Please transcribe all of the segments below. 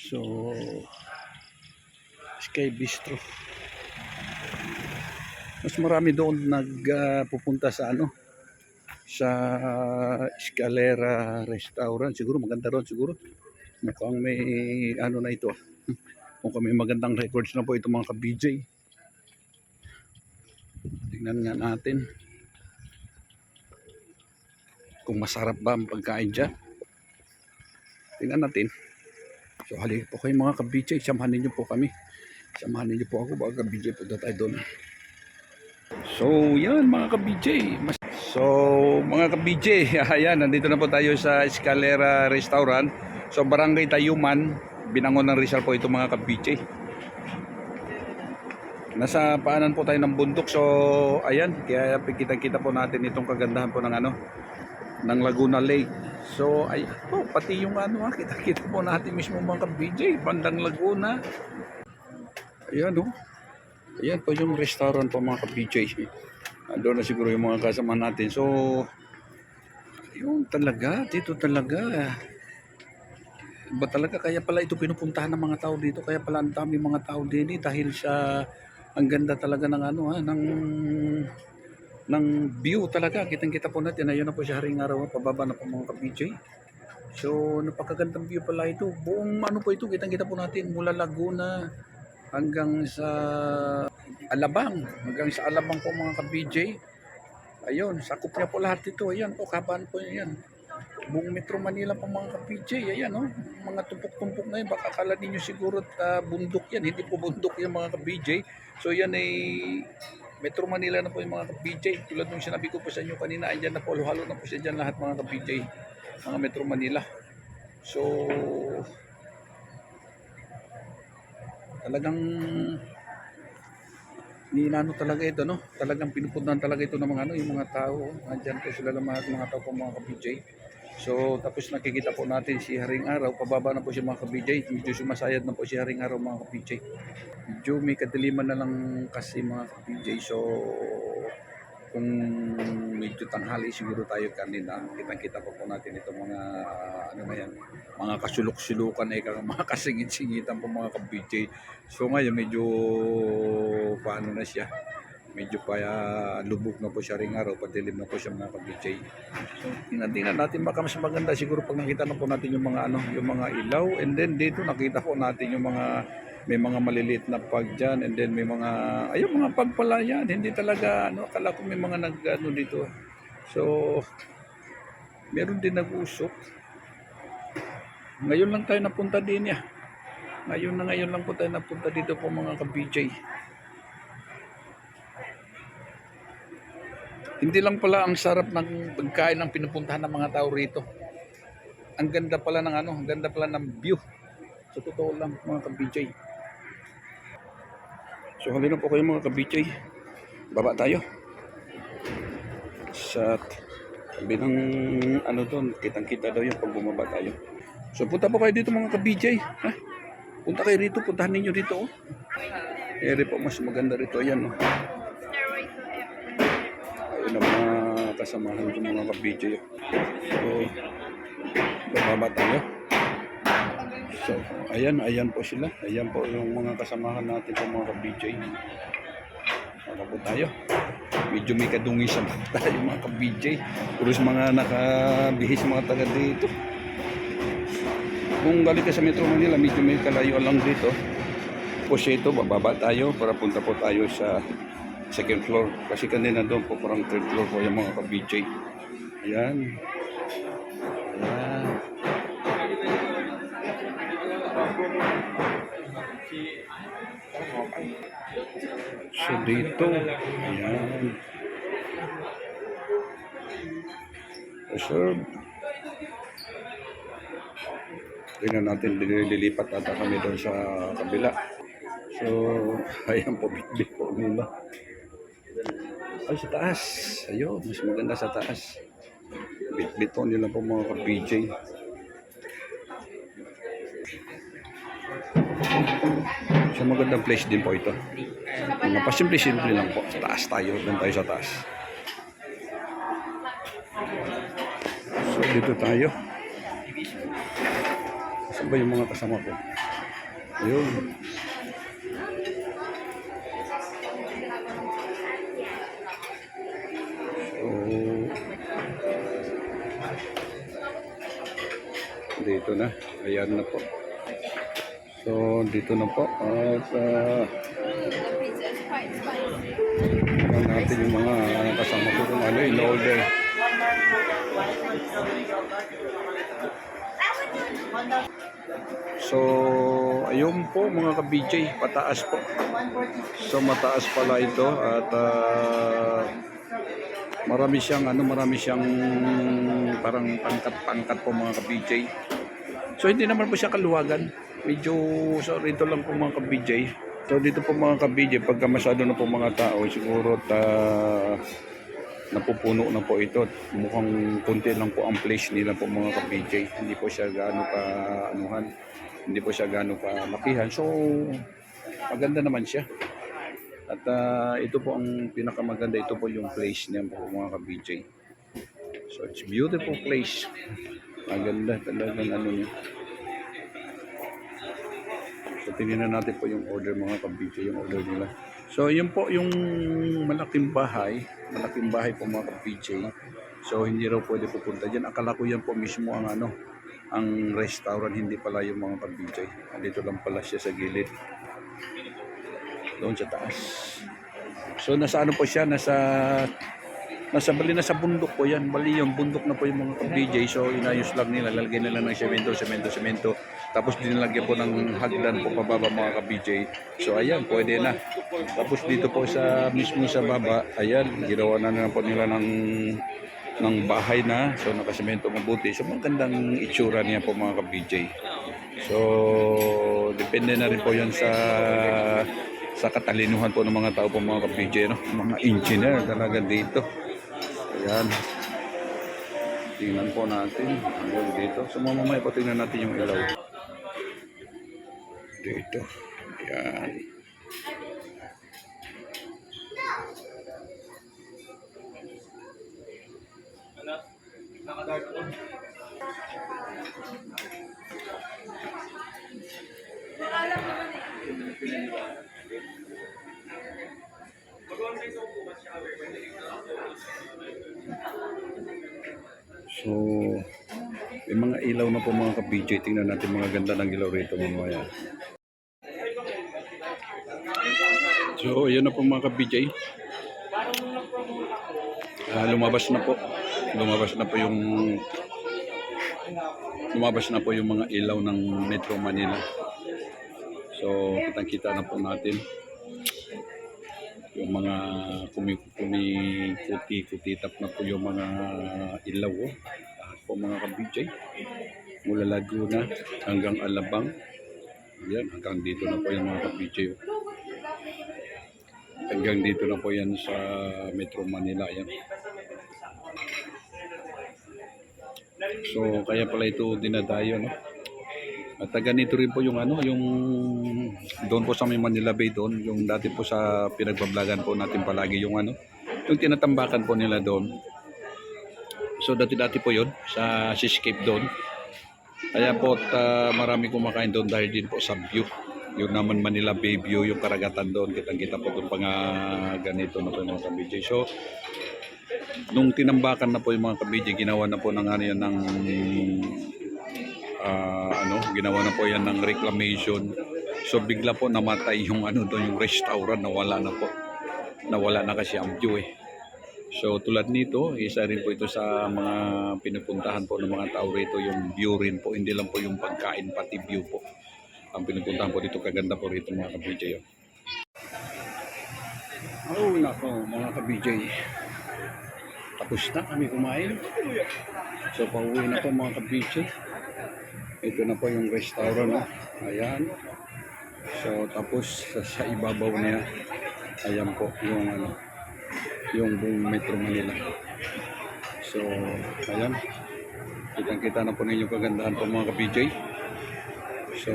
So, Sky Bistro. Mas marami doon nagpupunta sa ano sa Escalera Restaurant. Siguro maganda ron siguro. Mukhang may ano na ito. Mukhang may magandang records na po ito mga ka-BJ. Tingnan nga natin kung masarap ba ang pagkain dyan. Tingnan natin. So halika po kayo mga ka-BJ, samahan ninyo po kami. Samahan ninyo po ako, baka ka-BJ po tayo doon. So yan mga. Mas- So mga ka-BJ, ayan, nandito na po tayo sa Escalera Restaurant. So Barangay Tayuman, binangon ng Rizal po ito mga ka-BJ. Nasa paanan po tayo ng bundok. So ayan, kaya kita-kita po natin itong kagandahan po ng ano, ng Laguna Lake. So, ay, oh, pati yung ano, ah, kita-kita po natin mismo mga ka-BJ, bandang Laguna. Ayan, oh. Ayan po yung restaurant po mga ka-BJ. Doon na siguro yung mga kasama natin. So, yun talaga, dito talaga. Iba talaga, kaya pala ito pinupuntahan ng mga tao dito. Kaya pala ang dami mga tao din eh, dahil sa ang ganda talaga ng ano ha, ng ng view talaga. Kitang-kita po natin. Ayun na po siya haring araw. Pababa na po mga ka-BJ. So, napakagandang view pala ito. Buong ano po ito, kitang-kita po natin mula Laguna hanggang sa Alabang. Hanggang sa Alabang po mga ka-BJ. Ayun, sakop niya po lahat ito. Ayan po, kabaan po yan. Buong Metro Manila po mga ka-PJ. Ayan oh, mga tumpok-tumpok na yun. Baka akala ninyo siguro uh, bundok yan. Hindi po bundok yan mga ka-PJ. So yan ay Metro Manila na po yung mga ka-PJ. Tulad nung sinabi ko po sa inyo kanina, andyan na po, halo na po siya dyan lahat mga ka-PJ. Mga Metro Manila. So, talagang ninano talaga ito, no? Talagang pinupuntahan talaga ito ng mga ano, yung mga tao. Andyan po sila ng mga, mga tao po mga ka-PJ. So, tapos nakikita po natin si Haring Araw. Pababa na po siya mga ka-PJ. Medyo sumasayad na po si Haring Araw mga ka-PJ. Medyo may kadiliman na lang kasi mga ka-PJ. So, kung medyo tanghali siguro tayo kanina, kitang-kita po po natin itong mga, ano na yan, mga kasulok-sulukan, eh, mga kasingit-singitan po mga ka-PJ. So ngayon medyo paano na siya. Medyo pa ah, lubog na po siya ring araw, padilim na po siya mga ka-BJ. So tingnan natin baka mas maganda siguro pag nakita na po natin yung mga ano, yung mga ilaw. And then dito nakita po natin yung mga may mga maliliit na pag dyan. And then may mga ayun mga pag pala yan. Hindi talaga ano akala ko may mga nag ano dito. So meron din nag-usok. Ngayon lang tayo napunta din ya ngayon na ngayon lang po tayo napunta dito po mga ka-BJ. Hindi lang pala ang sarap ng pagkain ng pinupuntahan ng mga tao rito. Ang ganda pala ng ano, ang ganda pala ng view. Sa totoo lang mga ka-BJ. So halina po kayo mga ka-BJ. Baba tayo. Sa tabi ng ano doon, kitang-kita daw yung pag bumaba tayo. So punta po kayo dito mga ka-BJ. Ha? Punta kayo rito, puntahan ninyo dito. Oh. Ere po, mas maganda rito. Ayan. Oh. Ang mga kasamahan ko mga oh. So, bababa tayo. So, ayan, ayan po sila. Ayan po yung mga kasamahan natin po mga ka-BJ. Baba po tayo. Medyo may kadungi sa mata yung mga ka-BJ. Puros mga nakabihis mga taga dito. Kung galing ka sa Metro Manila, medyo may kalayo lang dito. Po siya ito, bababa tayo para punta po tayo sa second floor. Kasi kanina doon po parang third floor po yung mga ka-BJ. Ayan. Ayan. So dito, ayan. Reserve. Tingnan natin, lilipat ata kami doon sa kabila. So, ayan po, bitbit po nila. Ay, sa taas. Ayun, mas maganda sa taas. Bitbit po nila po mga ka-PJ. So, magandang place din po ito. Mga pasimple-simple lang po. Sa taas tayo, doon tayo sa taas. So, dito tayo. Saan ba yung mga kasama ko? Ayun. Dito na. Ayan na po. So, dito na po. At uh, tingnan natin yung mga kasama ko kung ano in-order. So, ayun po mga ka-BJ, pataas po. So, mataas pala ito at ah, marami siyang ano, marami siyang parang pangkat-pangkat po mga ka-BJ. So, hindi naman po siya kaluwagan. Medyo, so rito lang po mga ka-BJ. So, dito po mga ka-BJ, pagka masyado na po mga tao, siguro ta napupuno na po ito. Mukhang konti lang po ang place nila po mga ka-BJ. Hindi po siya gaano ka anuhan. Hindi po siya gaano ka lakihan. So, maganda naman siya. At ah, ito po ang pinakamaganda. Ito po yung place niya po mga ka-BJ. So, it's beautiful place. Maganda talagang ano niya. So, tingnan natin po yung order mga ka-BJ, yung order nila. So, yun po yung malaking bahay. Malaking bahay po mga ka-BJ. So, hindi raw pwede pupunta dyan. Akala ko yan po mismo ang ano, ang restaurant, hindi pala yung mga ka-BJ. Dito lang pala siya sa gilid. Doon sa taas. So, nasa ano po siya? Nasa Nasa bali na sa bundok po yan. Bali yung bundok na po yung mga ka-BJ. So inayos lang nila. Lalagyan nila ng semento, semento, semento. Tapos dinalagyan po ng hagdan po pababa mga ka-BJ. So ayan, pwede na. Tapos dito po sa mismo sa baba, ayan, ginawa na na po nila ng ng bahay na. So nakasemento mabuti. So magandang itsura niya po mga ka-BJ. So depende na rin po yan sa sa katalinuhan po ng mga tao po mga ka-BJ, no? mga engineer talaga dito. Ayan. Tingnan po natin. Hanggang dito. So mamamaya po tingnan natin yung ilaw. Dito. Ayan. So, may mga ilaw na po mga ka-BJ. Tingnan natin mga ganda ng ilaw rito mamaya. So, yun na po mga ka-BJ. Ah, lumabas na po. Lumabas na po yung lumabas na po yung mga ilaw ng Metro Manila. So, kitang-kita na po natin yung mga kumi-kumi kuti-kutitap na po yung mga ilaw oh. Lahat po mga ka-BJ. Mula Laguna hanggang Alabang. Yan, hanggang dito na po yung mga ka-BJ. oh. Hanggang dito na po yan sa Metro Manila. Yan. So, kaya pala ito dinadayo, no? At uh, ganito rin po yung ano, yung doon po sa may Manila Bay doon, yung dati po sa pinagbablagan po natin palagi yung ano, yung tinatambakan po nila doon. So dati-dati po yun sa seascape doon. Kaya po at, ah, marami kumakain doon dahil din po sa view. Yung naman Manila Bay view, yung karagatan doon, kitang-kita po doon pa nga ganito na po yung mga. So, nung tinambakan na po yung mga kabidyo, ginawa na po ng ano yan ng ano, ginawa na po yan ng reclamation. So bigla po namatay yung ano doon, yung restaurant, nawala na po. Nawala na kasi ang view eh. So tulad nito, isa rin po ito sa mga pinupuntahan po ng mga tao rito, yung view rin po, hindi lang po yung pagkain, pati view po. Ang pinupuntahan po dito, kaganda po rito mga ka-BJ. Oh, nako mga ka-BJ. Tapos na kami kumain. So pauwi na po mga ka-BJ. Ito na po yung restaurant. No? Ayan. So tapos sa, sa ibabaw niya, ayan po yung ano, yung buong Metro Manila. So, ayan. Kitang-kita na po ninyo kagandahan po mga ka-PJ. So,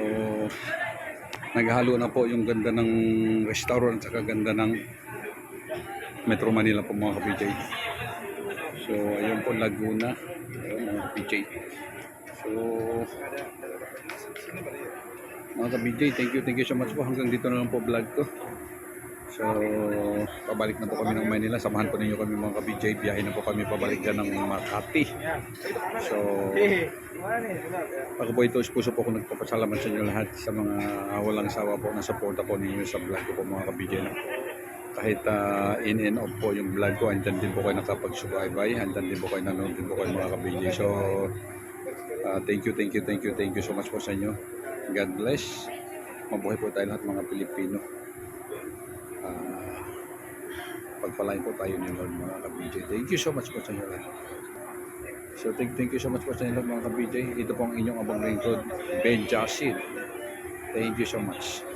naghalo na po yung ganda ng restaurant sa kaganda ng Metro Manila po mga ka-PJ. So, ayun po Laguna, ayun, mga ka-PJ. So, Mga ka-BJ, thank you, thank you so much po. Hanggang dito na lang po vlog ko. So, pabalik na po kami ng Manila. Samahan po ninyo kami mga ka-BJ. Biyahe na po kami pabalik dyan ng Makati. So, ako po ito, puso po ako nagpapasalamat sa inyo lahat sa mga walang sawa po na suporta po ninyo sa vlog ko po mga ka-BJ. No? Kahit ah, in and off po yung vlog ko, andyan din po kayo nakapag-subaybay, andyan din po kayo nanonood din po kayo mga ka-BJ. So, ah, thank you, thank you, thank you, thank you so much po sa inyo. God bless. Mabuhay po tayo lahat mga Pilipino. Ah, pagpalain po tayo ni Lord mga ka-BJ. Thank you so much po sa inyo lahat. So thank, thank you so much po sa inyo lahat mga ka-BJ. Ito po ang inyong abang lingkod, Ben Jasin. Thank you so much.